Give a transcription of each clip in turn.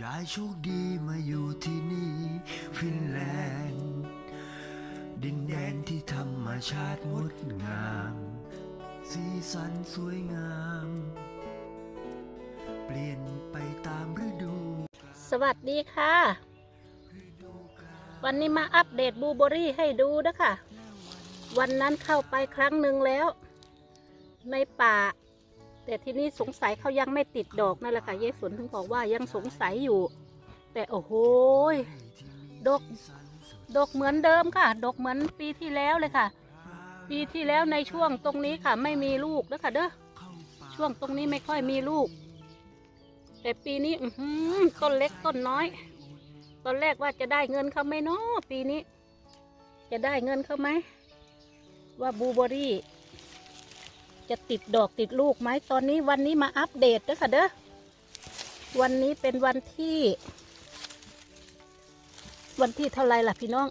ยายโชคดีมาอยู่ที่นี่ฟินแลนด์ ดินแดนที่ธรรมชาติงดงาม สีสันสวยงาม เปลี่ยนไปตามฤดูสวัสดีค่ะ วันนี้มาอัปเดตบูเบอรี่ให้ดูนะคะวันนั้นเข้าไปครั้งหนึ่งแล้ว ในป่า แต่ที่นี่สงสัยเขายังไม่ติดดอกนั่นแหละค่ะเยายฝนถึงบอกว่ายังสงสัยอยู่ แต่โอ้โหยดกดกเหมือนเดิมค่ะดกเหมือนปีที่แล้วเลยค่ะ ปีที่แล้วในช่วงตรงนี้ค่ะไม่มีลูกแล้วค่ะเด้อช่วงตรงนี้ไม่ค่อยมีลูก แต่ปีนี้อืต้นเล็กต้นน้อย ตอนแรกว่าจะได้เงินเขาไหมเนาะปีนี้ จะได้เงินเขาไหมว่าบูเบอรี่ จะติดดอกติดลูกไหมตอนนี้วันนี้มาอัปเดตนะค่ะเด้อวันนี้เป็นวันที่ วันที่เท่าไรล่ะพี่น้อง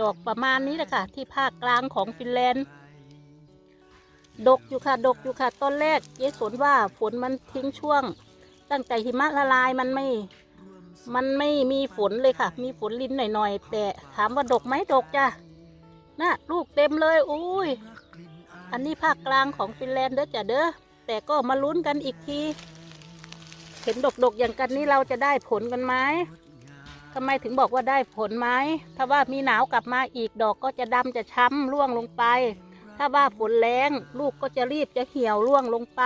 ดอกประมาณนี้แหละค่ะ ที่ภาคกลางของฟินแลนด์ ดกอยู่ค่ะ ดกอยู่ค่ะต้นแรกเยสนว่าฝนมันทิ้งช่วง ตั้งแต่หิมะละลายมันไม่ มันไม่มีฝนเลยค่ะ มีฝนลินหน่อยๆ แต่ถามว่าดกไหมดกจ้ะน่ะลูกเต็มเลยอุ้ย อันนี้ภาคกลางของฟินแลนด์เด้อจ้ะเด้อ แต่ก็มาลุ้นกันอีกที เห็นดกๆอย่างกันนี้เราจะได้ผลกันไหมทำไมถึงบอกว่าได้ผลไหม ถ้าว่ามีหนาวกลับมาอีกดอกก็จะดำจะช้ำร่วงลงไป ถ้าว่าฝนแรงลูกก็จะรีบจะเหี่ยวร่วงลงไป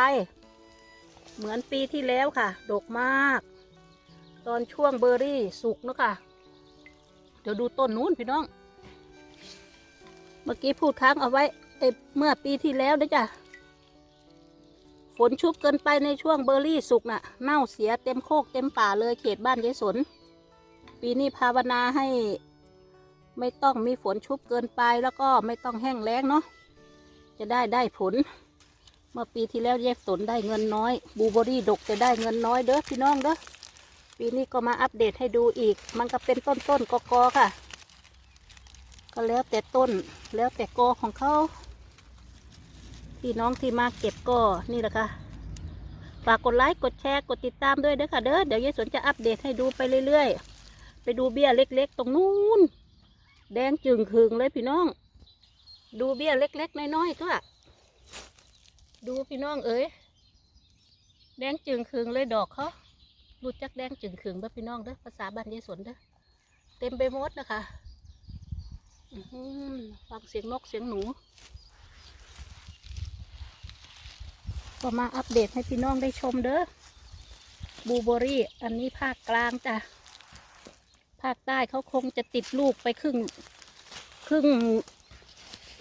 เหมือนปีที่แล้วค่ะ ดกมาก ตอนช่วงเบอร์รี่สุกเนอะค่ะ เดี๋ยวดูต้นนู้นพี่น้อง เมื่อกี้พูดค้างเอาไว้เอเมื่อปีที่แล้วนะจ้ะฝนชุบเกินไปในช่วงเบอร์รี่สุกน่ะ เน่าเสียเต็มโคกเต็มป่าเลยเขตบ้านยายสน ปีนี้ภาวนาให้ ไม่ต้องมีฝนชุบเกินไปแล้วก็ไม่ต้องแห้งแล้งเนาะจะได้ได้ผล เมื่อปีที่แล้วแยกสนได้เงินน้อย บูเบอรี่ดกจะได้เงินน้อยเด้อพี่น้องเด้อปีนี้ก็มาอัปเดตให้ดูอีก มันก็เป็นต้นต้นกอกอค่ะ ก็แล้วแต่ต้นแล้วแต่กอของเขาพี่น้องที่มาเก็บก็นี่แหละค่ะฝากกดไลค์กดแชร์กดติดตามด้วยเด้อค่ะเด้อเดี๋ยวยายสนจะอัปเดตให้ดูไปเรื่อยๆ ไปดูเบี้ยเล็กๆ ตรงนู้นแดงจึงคืงเลยพี่น้อง ดูเบี้ยเล็กๆ น้อยๆตัว ดูพี่น้องเอ๋ยแดงจึงคืงเลยดอกเขารู้จักแดงจึงคืงบ่พี่น้องเด้อภาษาบ้านยายสนเด้อเต็มไปหมดนะคะฟังเสียงนกเสียงหนูก็มาอัปเดตให้พี่น้องได้ชมเด้อบูเบอรี่ อันนี้ภาคกลางจ้ะภาคใต้เขาคงจะติดลูกไปครึ่ง ครึ่ง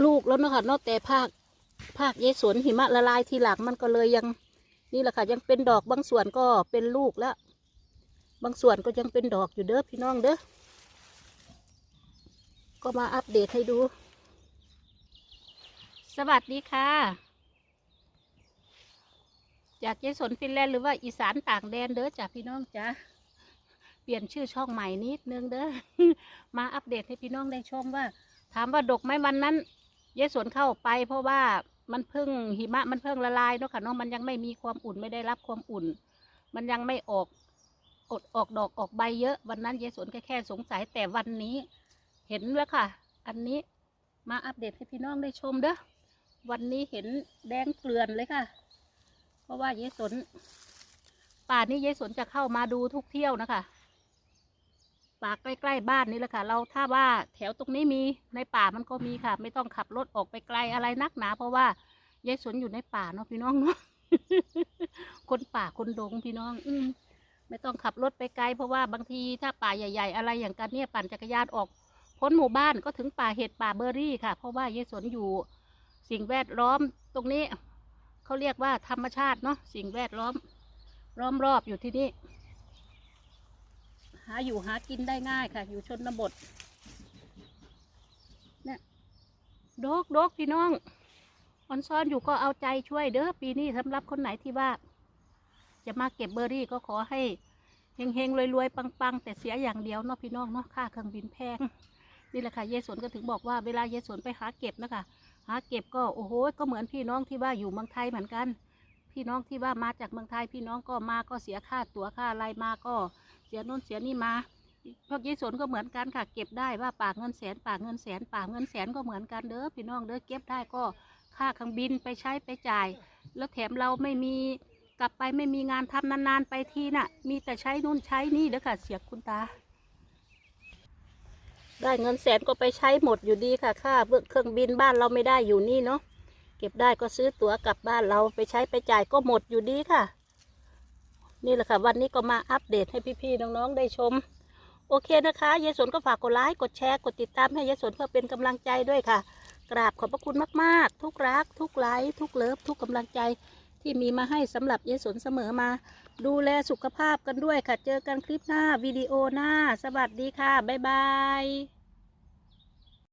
ลูกแล้วนะคะนอกแต่ภาค ภาคเยสวนหิมะละลายทีหลังมันก็เลยยัง นี่แหละค่ะ ยังเป็นดอกบางส่วนก็เป็นลูกแล้ว บางส่วนก็ยังเป็นดอกอยู่เด้อพี่น้องเด้อก็มาอัปเดตให้ดู สวัสดีค่ะ จากเยสนฟินแลนด์หรือว่าอีสานต่างแดนเด้อจ้ะพี่น้องจ้ะเปลี่ยนชื่อช่องใหม่นิดนึงเด้อมาอัปเดตให้พี่น้องได้ชมว่า ถามว่าดกไหมวันนั้นเยสนเข้าไปเพราะว่า มันเพิ่งหิมะมันเพิ่งละลายเนาะค่ะเนาะมันยังไม่มีความอุ่นไม่ได้รับความอุ่น มันยังไม่ออกอดออกดอกออกใบเยอะ วันนั้นเยสนแค่แค่สงสัยแต่วันนี้ เห็นแล้วค่ะ อันนี้มาอัปเดตให้พี่น้องได้ชมเด้อวันนี้เห็นแดงเกลือนเลยค่ะ เพราะว่าเยสนป่านี้เยสนจะเข้ามาดูทุกเที่ยวนะคะ ป่าใกล้ๆบ้านนี่แหละค่ะ เราถ้าว่าแถวตรงนี้มีในป่ามันก็มีค่ะ ไม่ต้องขับรถออกไปไกลอะไรนักหนา เพราะว่ายายสนอยู่ในป่าเนาะพี่น้องเนาะคนป่าคนดงพี่น้อง อืมไม่ต้องขับรถไปไกล เพราะว่าบางทีถ้าป่าใหญ่ ๆ อะไรอย่างกันเนี่ยปั่นจักรยานออกพ้นหมู่บ้านก็ถึงป่าเห็ดป่าเบอร์รี่ค่ะ เพราะว่ายายสนอยู่สิ่งแวดล้อมตรงนี้เขาเรียกว่าธรรมชาติเนาะสิ่งแวดล้อมล้อมรอบอยู่ที่นี่ หาอยู่หากินได้ง่ายค่ะ อยู่ชนบทเนี่ยดกดกพี่น้องออนซ้อนอยู่ก็เอาใจช่วยเด้อปีนี้สำหรับคนไหนที่ว่า จะมาเก็บเบอร์รี่ก็ขอให้เฮงๆรวยๆปังๆ แต่เสียอย่างเดียวเนาะพี่น้องเนาะค่าเครื่องบินแพงนี่แหละค่ะเยายสนก็ถึงบอกว่าเวลาเยายสนไปหาเก็บนะคะหาเก็บก็โอ้โหก็เหมือนพี่น้องที่ว่าอยู่เมืองไทยเหมือนกัน พี่น้องที่ว่ามาจากเมืองไทยพี่น้องก็มาก็เสียค่าตั๋วค่าอะไรมาก็ เสียนู่นเสียนี่มาพวกยายสนก็เหมือนกันค่ะ เก็บได้ว่าปากเงินแสนปากเงินแสนปากเงินแสนก็เหมือนกันเด้อพี่น้องเด้อเก็บได้ก็ค่าเครื่องบินไปใช้ไปจ่าย แล้วแถมเราไม่มีกลับไปไม่มีงานทำนานๆไปทีน่ะ มีแต่ใช้นู่นใช้นี่เด้อค่ะเสียคุณตา ได้เงินแสนก็ไปใช้หมดอยู่ดีค่ะค่าเครื่องบินบ้านเราไม่ได้อยู่นี่เนาะเก็บได้ก็ซื้อตั๋วกลับบ้านเราไปใช้ไปจ่ายก็หมดอยู่ดีค่ะ นี่แหละค่ะวันนี้ก็มาอัปเดตให้พี่ๆน้องๆได้ชม โอเคนะคะยายสนก็ฝากกดไลค์กดแชร์กดติดตามให้ยายสนเพื่อเป็นกำลังใจด้วยค่ะ กราบขอบพระคุณมากๆ ทุกรัก ทุกไลค์ทุกเลิฟทุกกำลังใจที่มีมาให้สำหรับยายสนเสมอมา ดูแลสุขภาพกันด้วยค่ะ เจอกันคลิปหน้าวิดีโอหน้า สวัสดีค่ะบ๊ายบาย